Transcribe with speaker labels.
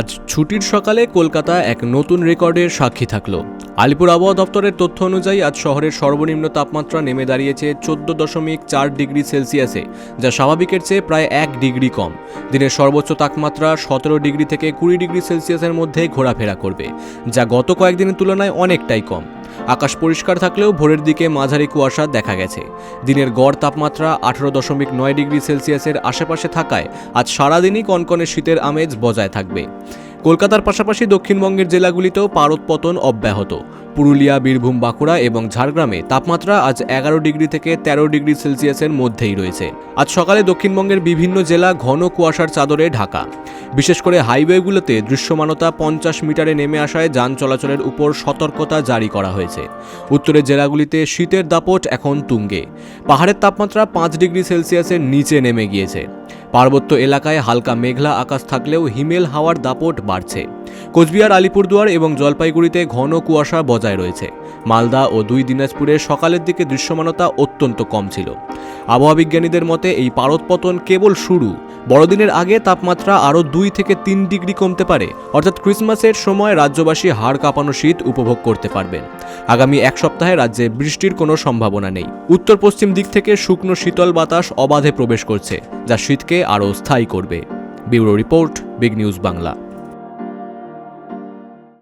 Speaker 1: আজ ছুটির সকালে কলকাতা এক নতুন রেকর্ডের সাক্ষী থাকল। আলিপুর আবহাওয়া দপ্তরের তথ্য অনুযায়ী আজ শহরের সর্বনিম্ন তাপমাত্রা নেমে দাঁড়িয়েছে চোদ্দ দশমিক চার ডিগ্রি সেলসিয়াসে, যা স্বাভাবিকের চেয়ে প্রায় এক ডিগ্রি কম। দিনের সর্বোচ্চ তাপমাত্রা সতেরো ডিগ্রি থেকে কুড়ি ডিগ্রি সেলসিয়াসের মধ্যে ঘোরাফেরা করবে, যা গত কয়েকদিনের তুলনায় অনেকটাই কম। আকাশ পরিষ্কার থাকলেও ভোরের দিকে মাঝারি কুয়াশা দেখা গেছে। দিনের গড় তাপমাত্রা আঠারো দশমিক নয় ডিগ্রি সেলসিয়াসের আশেপাশে থাকায় আজ সারাদিনই কনকনে শীতের আমেজ বজায় থাকবে। কলকাতার পাশাপাশি দক্ষিণবঙ্গের জেলাগুলিতেও পারদপতন অব্যাহত। পুরুলিয়া, বীরভূম, বাঁকুড়া এবং ঝাড়গ্রামে তাপমাত্রা আজ এগারো ডিগ্রি থেকে তেরো ডিগ্রি সেলসিয়াসের মধ্যেই রয়েছে। আজ সকালে দক্ষিণবঙ্গের বিভিন্ন জেলা ঘন কুয়াশার চাদরে ঢাকা। বিশেষ করে হাইওয়েগুলোতে দৃশ্যমানতা পঞ্চাশ মিটারে নেমে আসায় যান চলাচলের উপর সতর্কতা জারি করা হয়েছে। উত্তরের জেলাগুলিতে শীতের দাপট এখন তুঙ্গে। পাহাড়ের তাপমাত্রা পাঁচ ডিগ্রি সেলসিয়াসের নিচে নেমে গিয়েছে। পার্বত্য এলাকায় হালকা মেঘলা আকাশ থাকলেও হিমেল হাওয়ার দাপট বাড়ছে। কোচবিহার, আলিপুরদুয়ার এবং জলপাইগুড়িতে ঘন কুয়াশা বজায় রয়েছে। মালদা ও দুই দিনাজপুরে সকালের দিকে দৃশ্যমানতা অত্যন্ত কম ছিল। আবহাওয়া বিজ্ঞানীদের মতে এই পারদপতন কেবল শুরু। বড়দিনের আগে তাপমাত্রা আরও দুই থেকে তিন ডিগ্রি কমতে পারে। অর্থাৎ ক্রিসমাসের সময় রাজ্যবাসী হাড় কাঁপানো শীত উপভোগ করতে পারবেন। আগামী এক সপ্তাহে রাজ্যে বৃষ্টির কোনো সম্ভাবনা নেই। উত্তর পশ্চিম দিক থেকে শুকনো শীতল বাতাস অবাধে প্রবেশ করছে, যা শীতকে আরও স্থায়ী করবে। Bureau report, big news Bangla.